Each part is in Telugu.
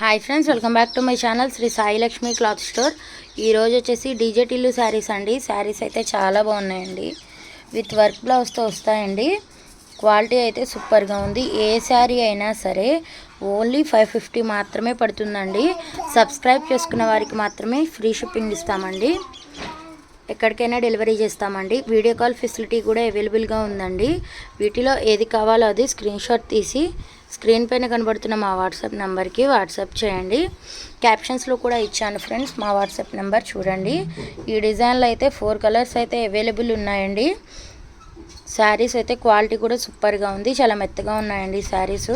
Hi friends welcome back to my channel Sri Sai Lakshmi cloth store ఈరోజు వచ్చేసి డీజే టిల్లు శారీస్ అండి. శారీస్ అయితే చాలా బాగున్నాయండి. విత్ వర్క్ బ్లౌజ్తో వస్తాయండి. క్వాలిటీ అయితే సూపర్గా ఉంది. ఏ శారీ అయినా సరే ఓన్లీ ఫైవ్ ఫిఫ్టీ మాత్రమే పడుతుందండి. సబ్స్క్రైబ్ చేసుకున్న వారికి మాత్రమే ఫ్రీ షిప్పింగ్ ఇస్తామండి. ఎక్కడికైనా డెలివరీ చేస్తామండి. వీడియో కాల్ ఫెసిలిటీ కూడా అవైలబుల్గా ఉందండి. వీటిలో ఏది కావాలో అది స్క్రీన్షాట్ తీసి స్క్రీన్ పైన కనబడుతున్న మా వాట్సాప్ నెంబర్కి వాట్సాప్ చేయండి. క్యాప్షన్స్లో కూడా ఇచ్చాను ఫ్రెండ్స్ మా వాట్సాప్ నెంబర్ చూడండి. ఈ డిజైన్లో అయితే ఫోర్ కలర్స్ అయితే అవైలబుల్ ఉన్నాయండి. శారీస్ అయితే క్వాలిటీ కూడా సూపర్గా ఉంది చాలా మెత్తగా ఉన్నాయండి శారీస్.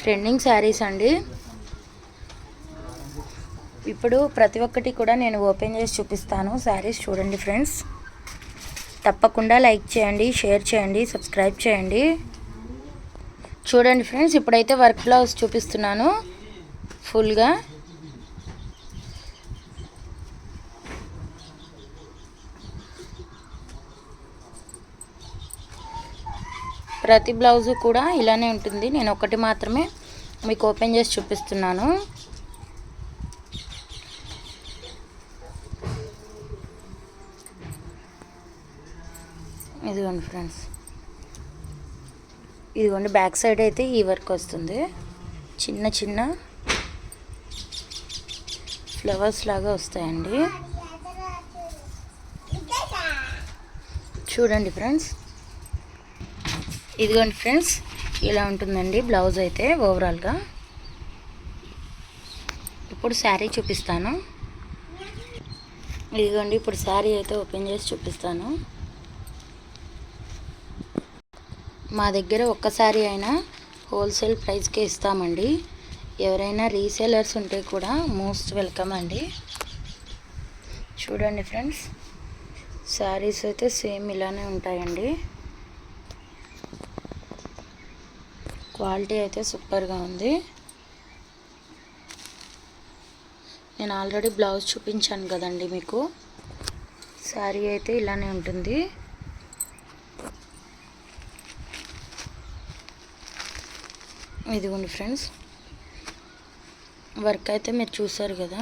ట్రెండింగ్ శారీస్ అండి. ఇప్పుడు ప్రతి ఒక్కటి కూడా నేను ఓపెన్ చేసి చూపిస్తాను శారీస్ చూడండి ఫ్రెండ్స్. తప్పకుండా లైక్ చేయండి షేర్ చేయండి సబ్స్క్రైబ్ చేయండి. చూడండి ఫ్రెండ్స్ ఇప్పుడైతే వర్క్ బ్లౌజ్ చూపిస్తున్నాను ఫుల్గా. ప్రతి బ్లౌజు కూడా ఇలానే ఉంటుంది. నేను ఒకటి మాత్రమే మీకు ఓపెన్ చేసి చూపిస్తున్నాను. ఇదిగోండి ఫ్రెండ్స్. ఇదిగోండి బ్యాక్ సైడ్ అయితే ఈ వర్క్ వస్తుంది. చిన్న చిన్న ఫ్లవర్స్ లాగా వస్తాయండి. చూడండి ఫ్రెండ్స్. ఇదిగోండి ఫ్రెండ్స్ ఇలా ఉంటుందండి బ్లౌజ్ అయితే ఓవరాల్గా. ఇప్పుడు శారీ చూపిస్తాను. ఇదిగోండి ఇప్పుడు శారీ అయితే ఓపెన్ చేసి చూపిస్తాను. మా దగ్గర ఒక్కసారి అయినా హోల్సేల్ ప్రైస్కే ఇస్తామండి. ఎవరైనా రీసేలర్స్ ఉంటే కూడా మోస్ట్ వెల్కమ్ అండి. చూడండి ఫ్రెండ్స్ శారీస్ అయితే సేమ్ ఇలానే ఉంటాయండి. క్వాలిటీ అయితే సూపర్గా ఉంది. నేను ఆల్రెడీ బ్లౌజ్ చూపించాను కదండి మీకు. శారీ అయితే ఇలానే ఉంటుంది. ఇదిగోండి ఫ్రెండ్స్. వర్క్ అయితే మీరు చూసారు కదా.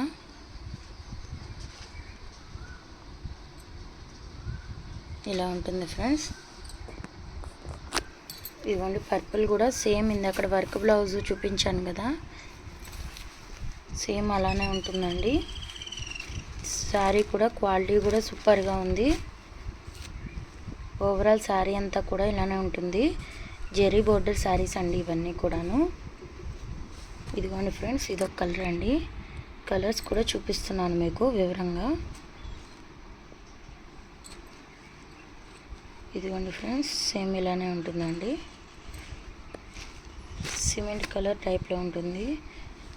ఇలా ఉంటుంది ఫ్రెండ్స్. ఇదిగోండి పర్పుల్ కూడా సేమ్ ఇందక్కడ వర్క్ బ్లౌజ్ చూపించాను కదా. సేమ్ అలానే ఉంటుందండి. శారీ కూడా క్వాలిటీ కూడా సూపర్గా ఉంది. ఓవరాల్ శారీ అంతా కూడా ఇలానే ఉంటుంది. జెరీ బోర్డర్ శారీస్ అండి ఇవన్నీ కూడాను. ఇదిగోండి ఫ్రెండ్స్ ఇదొక కలర్ అండి. కలర్స్ కూడా చూపిస్తున్నాను మీకు వివరంగా. ఇదిగోండి ఫ్రెండ్స్ సేమ్ ఇలానే ఉంటుందండి. సిమెంట్ కలర్ టైప్లో ఉంటుంది.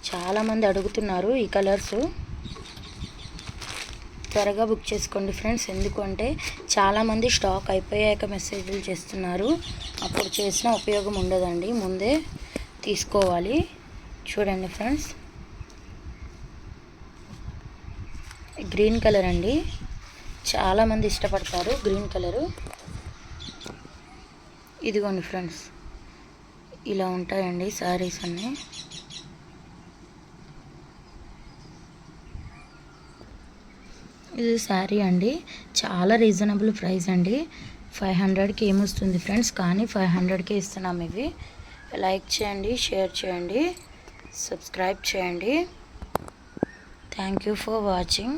చాలామంది అడుగుతున్నారు ఈ కలర్స్. త్వరగా బుక్ చేసుకోండి ఫ్రెండ్స్. ఎందుకంటే చాలామంది స్టాక్ అయిపోయాక మెసేజ్లు చేస్తున్నారు. అప్పుడు చేసిన ఉపయోగం ఉండదండి. ముందే తీసుకోవాలి. చూడండి ఫ్రెండ్స్. గ్రీన్ కలర్ అండి. చాలామంది ఇష్టపడతారు గ్రీన్ కలరు. ఇదిగోండి ఫ్రెండ్స్. ఇలా ఉంటాయండి శారీస్ అన్నీ. ఇది శారీ అండి. చాలా రీజనబుల్ ప్రైస్ అండి. ఫైవ్ హండ్రెడ్కి ఏమొస్తుంది ఫ్రెండ్స్? కానీ ఫైవ్ హండ్రెడ్కే ఇస్తున్నాం ఇవి. లైక్ చేయండి షేర్ చేయండి సబ్స్క్రైబ్ చేయండి. Thank you for watching.